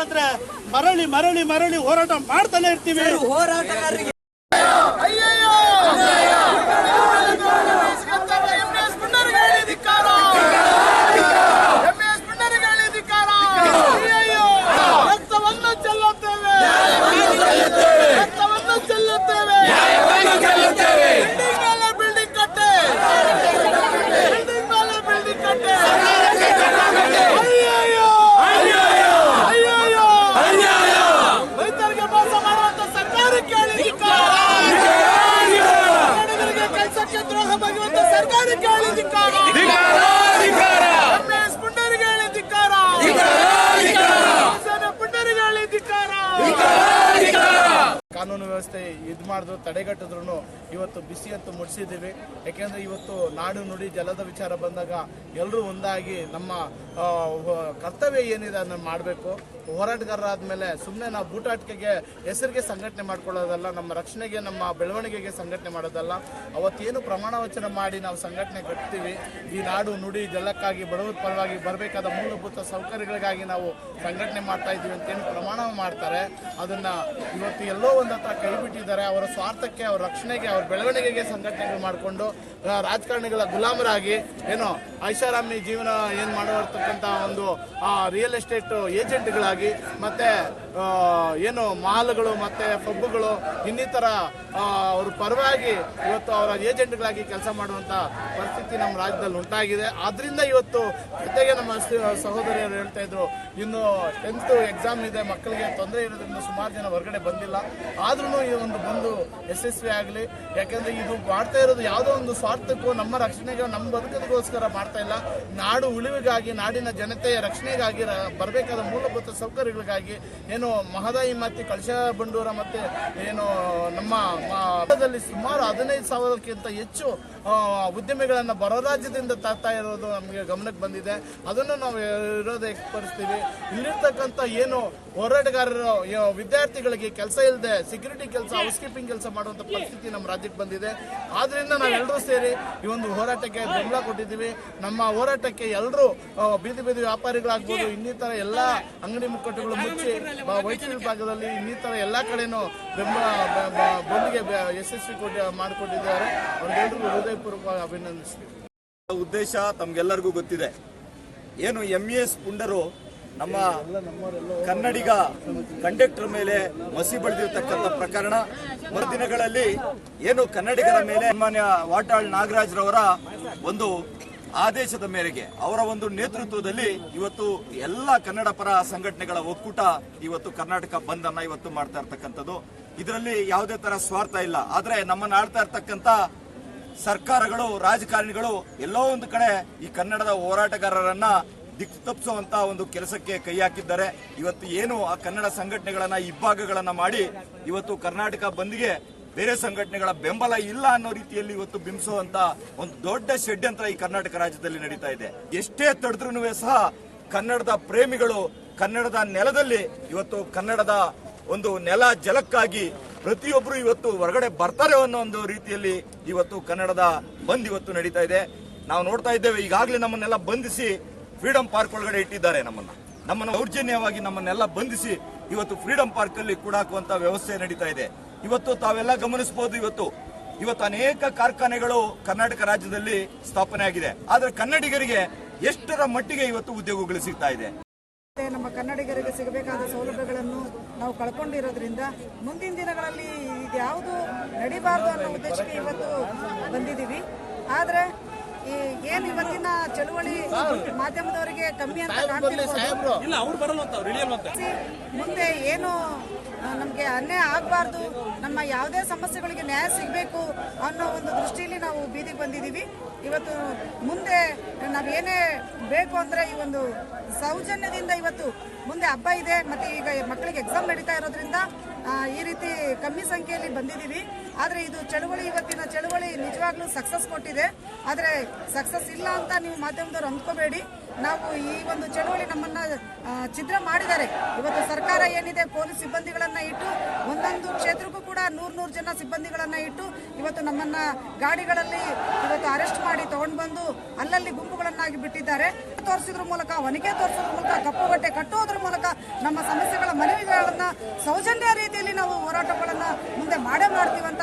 ಅಂದ್ರೆ ಮರಳಿ ಮರಳಿ ಮರಳಿ ಹೋರಾಟ ಮಾಡ್ತಾನೆ ಇರ್ತೀವಿ. ಹೋರಾಟಗಾರರಿಗೆ ವ್ಯವಸ್ಥೆ ಇದು ಮಾಡಿದ್ರು ತಡೆಗಟ್ಟಿದ್ರು ಇವತ್ತು ಬಿಸಿ ಅಂತೂ ಮುಡಿಸಿದ್ದೀವಿ. ಯಾಕೆಂದ್ರೆ ಇವತ್ತು ನಾಡು ನುಡಿ ಜಲದ ವಿಚಾರ ಬಂದಾಗ ಎಲ್ಲರೂ ಒಂದಾಗಿ ನಮ್ಮ ಕರ್ತವ್ಯ ಏನಿದೆ ಅದನ್ನ ಮಾಡಬೇಕು. ಹೋರಾಟಗಾರರಾದ್ಮೇಲೆ ಸುಮ್ಮನೆ ನಾವು ಬೂಟಾಟಿಕೆಗೆ ಹೆಸರಿಗೆ ಸಂಘಟನೆ ಮಾಡ್ಕೊಳ್ಳೋದಲ್ಲ, ನಮ್ಮ ರಕ್ಷಣೆಗೆ, ನಮ್ಮ ಬೆಳವಣಿಗೆಗೆ ಸಂಘಟನೆ ಮಾಡೋದಲ್ಲ. ಅವತ್ತೇನು ಪ್ರಮಾಣ ವಚನ ಮಾಡಿ ನಾವು ಸಂಘಟನೆ ಕಟ್ತೀವಿ. ಈ ನಾಡು ನುಡಿ ಜಲಕ್ಕಾಗಿ, ಬಡವರ ಪರವಾಗಿ ಬರಬೇಕಾದ ಮೂಲಭೂತ ಸೌಕರ್ಯಗಳಿಗಾಗಿ ನಾವು ಸಂಘಟನೆ ಮಾಡ್ತಾ ಇದ್ದೀವಿ ಅಂತೇನು ಪ್ರಮಾಣ ಮಾಡ್ತಾರೆ. ಅದನ್ನು ಇವತ್ತು ಎಲ್ಲೋ ಒಂದು ಹತ್ರ ಕೈ ಬಿಟ್ಟಿದ್ದಾರೆ ಅವರ ಸ್ವಾರ್ಥಕ್ಕೆ, ಅವರ ರಕ್ಷಣೆಗೆ, ಅವರ ಬೆಳವಣಿಗೆಗೆ ಸಂಘಟನೆಗಳು ಮಾಡಿಕೊಂಡು ರಾಜಕಾರಣಿಗಳ ಗುಲಾಮರಾಗಿ ಏನು ಐಷಾರಾಮಿ ಜೀವನ ಏನು ಮಾಡಿರ್ತಕ್ಕಂಥ ಒಂದು ರಿಯಲ್ ಎಸ್ಟೇಟ್ ಏಜೆಂಟ್ಗಳಾಗಿ ಮತ್ತೆ ಏನು ಮಾಲ್ಗಳು ಮತ್ತೆ ಪಬ್ಗಳು ಇನ್ನಿತರ ಅವ್ರ ಪರವಾಗಿ ಇವತ್ತು ಅವರ ಏಜೆಂಟ್ಗಳಾಗಿ ಕೆಲಸ ಮಾಡುವಂತ ಪರಿಸ್ಥಿತಿ ನಮ್ಮ ರಾಜ್ಯದಲ್ಲಿ ಉಂಟಾಗಿದೆ. ಆದ್ರಿಂದ ಇವತ್ತು ಜೊತೆಗೆ ನಮ್ಮ ಸಹೋದರಿಯರು ಹೇಳ್ತಾ ಇದ್ರು, ಇನ್ನು ಟೆಂತ್ ಎಕ್ಸಾಮ್ ಇದೆ, ಮಕ್ಕಳಿಗೆ ತೊಂದರೆ ಇರೋದ್ರಿಂದ ಸುಮಾರು ಜನ ಹೊರಗಡೆ ಬಂದಿಲ್ಲ. ಆದ್ರೂ ಈ ಒಂದು ಬಂದು ಯಶಸ್ವಿ ಆಗಲಿ. ಯಾಕಂದ್ರೆ ಇದು ಮಾಡ್ತಾ ಇರೋದು ಯಾವುದೋ ಒಂದು ಸ್ವಾರ್ಥಕ್ಕೂ ನಮ್ಮ ರಕ್ಷಣೆಗೆ, ನಮ್ಮ ಬದುಕದಗೋಸ್ಕರ ಮಾಡ್ತಾ ಇಲ್ಲ. ನಾಡು ಉಳಿವಿಗಾಗಿ, ನಾಡಿನ ಜನತೆಯ ರಕ್ಷಣೆಗಾಗಿ ಬರಬೇಕಾದ ಮೂಲಭೂತ ಸೌಕರ್ಯಗಳಿಗಾಗಿ, ಏನು ಮಹದಾಯಿ ಮತ್ತೆ ಕಳಶ ಬಂಡೂರ ಮತ್ತೆ ಏನು ನಮ್ಮ ಭಾರತದಲ್ಲಿ ಸುಮಾರು ಹದಿನೈದು ಸಾವಿರಕ್ಕಿಂತ ಹೆಚ್ಚು ಉದ್ಯಮಿಗಳನ್ನು ಬರ ರಾಜ್ಯದಿಂದ ತರ್ತಾ ಇರೋದು ನಮಗೆ ಗಮನಕ್ಕೆ ಬಂದಿದೆ. ಅದನ್ನು ನಾವು ವಿರೋಧ ವ್ಯಕ್ತಪಡಿಸ್ತೀವಿ ಇಲ್ಲಿರ್ತಕ್ಕಂಥ ಏನು ಹೋರಾಟಗಾರರು ವಿದ್ಯಾರ್ಥಿಗಳಿಗೆ ಕೆಲಸ ಇಲ್ಲದೆ ಸೆಕ್ಯೂರಿಟಿ ಕೆಲಸ ಹೌಸ್ ಕೀಪಿಂಗ್ ಕೆಲಸ ಮಾಡುವಂಥ ಪರಿಸ್ಥಿತಿ ನಮ್ಮ ರಾಜ್ಯಕ್ಕೆ ಬಂದಿದೆ. ಆದ್ರಿಂದ ನಾವೆಲ್ಲರೂ ಸೇರಿ ಈ ಒಂದು ಹೋರಾಟಕ್ಕೆ ಬೆಂಬಲ ಕೊಟ್ಟಿದ್ದೀವಿ. ನಮ್ಮ ಹೋರಾಟಕ್ಕೆ ಎಲ್ಲರೂ ಬೀದಿ ಬೀದಿ ವ್ಯಾಪಾರಿಗಳಾಗ್ಬೋದು ಇನ್ನಿತರ ಎಲ್ಲ ಅಂಗಡಿ ಮುಕ್ಕಟ್ಟುಗಳು ಮುಚ್ಚಿ ವೈಟ್ಫೀಲ್ಡ್ ಭಾಗದಲ್ಲಿ ಇನ್ನಿತರ ಎಲ್ಲ ಕಡೆನೂ ಬೆಂಬಲ ಬಂದ್ಗೆ ಬ- ಯಶಸ್ವಿ ಕೊಟ್ಟು ಮಾಡಿಕೊಟ್ಟಿದ್ದಾರೆ. ಅವ್ರಿಗೆಲ್ಲರಿಗೂ ಹೃದಯಪೂರ್ವಕವಾಗಿ ಅಭಿನಂದಿಸ್ತೀವಿ. ಉದ್ದೇಶ ತಮ್ಗೆಲ್ಲರಿಗೂ ಗೊತ್ತಿದೆ. ಏನು ಎಂ ಎಸ್ ಪುಂಡರು ನಮ್ಮ ಕನ್ನಡಿಗ ಕಂಡಕ್ಟರ್ ಮೇಲೆ ಮಸಿ ಬಳಿದಿರ್ತಕ್ಕಂಥ ಪ್ರಕರಣ. ಮರುದಿನಗಳಲ್ಲಿ ಏನು ಕನ್ನಡಿಗರ ಮೇಲೆ ಮಾನ್ಯ ವಾಟಾಳ್ ನಾಗರಾಜ್ರವರ ಒಂದು ಆದೇಶದ ಮೇರೆಗೆ ಅವರ ಒಂದು ನೇತೃತ್ವದಲ್ಲಿ ಇವತ್ತು ಎಲ್ಲ ಕನ್ನಡ ಪರ ಸಂಘಟನೆಗಳ ಒಕ್ಕೂಟ ಇವತ್ತು ಕರ್ನಾಟಕ ಬಂದ್ ಅನ್ನ ಇವತ್ತು ಮಾಡ್ತಾ ಇರ್ತಕ್ಕಂಥದ್ದು. ಇದರಲ್ಲಿ ಯಾವುದೇ ತರ ಸ್ವಾರ್ಥ ಇಲ್ಲ. ಆದ್ರೆ ನಮ್ಮನ್ನ ಆಳ್ತಾ ಇರ್ತಕ್ಕಂಥ ಸರ್ಕಾರಗಳು, ರಾಜಕಾರಣಿಗಳು ಎಲ್ಲೋ ಒಂದು ಕಡೆ ಈ ಕನ್ನಡದ ಹೋರಾಟಗಾರರನ್ನ ದಿಕ್ಕು ತಪ್ಪಿಸುವಂತ ಒಂದು ಕೆಲಸಕ್ಕೆ ಕೈ ಹಾಕಿದ್ದಾರೆ. ಇವತ್ತು ಏನು ಆ ಕನ್ನಡ ಸಂಘಟನೆಗಳನ್ನ ಇಬ್ಬಾಗಗಳನ್ನ ಮಾಡಿ ಇವತ್ತು ಕರ್ನಾಟಕ ಬಂದ್ಗೆ ಬೇರೆ ಸಂಘಟನೆಗಳ ಬೆಂಬಲ ಇಲ್ಲ ಅನ್ನೋ ರೀತಿಯಲ್ಲಿ ಇವತ್ತು ಬಿಂಬಿಸುವಂತ ಒಂದು ದೊಡ್ಡ ಷಡ್ಯಂತ್ರ ಈ ಕರ್ನಾಟಕ ರಾಜ್ಯದಲ್ಲಿ ನಡೀತಾ ಇದೆ. ಎಷ್ಟೇ ತಡೆದ್ರೂ ಸಹ ಕನ್ನಡದ ಪ್ರೇಮಿಗಳು ಕನ್ನಡದ ನೆಲದಲ್ಲಿ ಇವತ್ತು ಕನ್ನಡದ ಒಂದು ನೆಲ ಜಲಕ್ಕಾಗಿ ಪ್ರತಿಯೊಬ್ಬರು ಇವತ್ತು ಹೊರಗಡೆ ಬರ್ತಾರೆ ಅನ್ನೋ ಒಂದು ರೀತಿಯಲ್ಲಿ ಇವತ್ತು ಕನ್ನಡದ ಬಂದ್ ಇವತ್ತು ನಡೀತಾ ಇದೆ. ನಾವು ನೋಡ್ತಾ ಇದ್ದೇವೆ, ಈಗಾಗಲೇ ನಮ್ಮನ್ನೆಲ್ಲ ಬಂಧಿಸಿ ಫ್ರೀಡಂ ಪಾರ್ಕ್ ಒಳಗಡೆ ಇಟ್ಟಿದ್ದಾರೆ ನಮ್ಮನ್ನ. ನಮ್ಮನ್ನ ದೌರ್ಜನ್ಯವಾಗಿ ನಮ್ಮನ್ನೆಲ್ಲ ಬಂಧಿಸಿ ಇವತ್ತು ಫ್ರೀಡಂ ಪಾರ್ಕ್ ಅಲ್ಲಿ ಕೂಡಾಕುವಂತ ವ್ಯವಸ್ಥೆ ನಡೀತಾ ಇದೆ. ಇವತ್ತು ತಾವೆಲ್ಲ ಗಮನಿಸಬಹುದು, ಇವತ್ತು ಇವತ್ತು ಅನೇಕ ಕಾರ್ಖಾನೆಗಳು ಕರ್ನಾಟಕ ರಾಜ್ಯದಲ್ಲಿ ಸ್ಥಾಪನೆ ಆಗಿದೆ. ಆದ್ರೆ ಕನ್ನಡಿಗರಿಗೆ ಎಷ್ಟರ ಮಟ್ಟಿಗೆ ಇವತ್ತು ಉದ್ಯೋಗಗಳು ಸಿಗ್ತಾ ಇದೆ? ನಮ್ಮ ಕನ್ನಡಿಗರಿಗೆ ಸಿಗಬೇಕಾದ ಸೌಲಭ್ಯಗಳನ್ನು ನಾವು ಕಳ್ಕೊಂಡಿರೋದ್ರಿಂದ ಮುಂದಿನ ದಿನಗಳಲ್ಲಿ ಇದ್ಯಾವುದು ನಡಿಬಾರ್ದು ಅನ್ನೋ ಉದ್ದೇಶಕ್ಕೆ ಇವತ್ತು ಬಂದಿದ್ದೀವಿ. ಆದರೆ ಏನು ಇವತ್ತಿನ ಚಳುವಳಿ ಮಾಧ್ಯಮದವರಿಗೆ ಕಮ್ಮಿ ಅಂತ ಕಾಣ್ತಿರ್ಬೋದು. ಮುಂದೆ ಏನು ನಮಗೆ ಅನ್ಯಾಯ ಆಗಬಾರ್ದು ನಮ್ಮ ಯಾವುದೇ ಸಮಸ್ಯೆಗಳಿಗೆ ನ್ಯಾಯ ಸಿಗಬೇಕು ಅನ್ನೋ ಒಂದು ದೃಷ್ಟಿಯಲ್ಲಿ ನಾವು ಬೀದಿಗೆ ಬಂದಿದ್ದೀವಿ. ಇವತ್ತು ಮುಂದೆ ನಾವೇನೇ ಬೇಕು ಅಂದರೆ ಈ ಒಂದು ಸೌಜನ್ಯದಿಂದ ಇವತ್ತು ಮುಂದೆ ಹಬ್ಬ ಇದೆ. ಮತ್ತು ಈಗ ಮಕ್ಕಳಿಗೆ ಎಕ್ಸಾಮ್ ನಡೀತಾ ಇರೋದ್ರಿಂದ ಈ ರೀತಿ ಕಮ್ಮಿ ಸಂಖ್ಯೆಯಲ್ಲಿ ಬಂದಿದ್ದೀವಿ. ಆದರೆ ಇದು ಚಳುವಳಿ, ಇವತ್ತಿನ ಚಳುವಳಿ ನಿಜವಾಗ್ಲೂ ಸಕ್ಸಸ್ ಕೊಟ್ಟಿದೆ. ಆದರೆ ಸಕ್ಸಸ್ ಇಲ್ಲ ಅಂತ ನೀವು ಮಾಧ್ಯಮದವ್ರು ಅಂದ್ಕೋಬೇಡಿ. ನಾವು ಈ ಒಂದು ಚಳುವಳಿ ನಮ್ಮನ್ನ ಛಿದ್ರ ಮಾಡಿದ್ದಾರೆ. ಏನಿದೆ, ಪೊಲೀಸ್ ಸಿಬ್ಬಂದಿಗಳನ್ನ ಇಟ್ಟು ಒಂದೊಂದು ಕ್ಷೇತ್ರಕ್ಕೂ ಕೂಡ ನೂರ್ ನೂರು ಜನ ಸಿಬ್ಬಂದಿಗಳನ್ನ ಇಟ್ಟು ಇವತ್ತು ನಮ್ಮನ್ನ ಗಾಡಿಗಳಲ್ಲಿ ಇವತ್ತು ಅರೆಸ್ಟ್ ಮಾಡಿ ತಗೊಂಡ್ ಬಂದು ಅಲ್ಲಲ್ಲಿ ಗುಂಪುಗಳನ್ನಾಗಿ ಬಿಟ್ಟಿದ್ದಾರೆ. ತೋರಿಸಿದ್ರ ಮೂಲಕ ಒನಕೆ ತೋರಿಸೋದ್ರ ಮೂಲಕ, ಕಪ್ಪು ಬಟ್ಟೆ ಕಟ್ಟೋದ್ರ ಮೂಲಕ ನಮ್ಮ ಸಮಸ್ಯೆಗಳ ಮನವಿಗಳನ್ನ ಸೌಜನ್ಯ ರೀತಿಯಲ್ಲಿ ನಾವು ಹೋರಾಟಗಳನ್ನ ಮುಂದೆ ಮಾಡೇ ಮಾಡ್ತೀವಂತ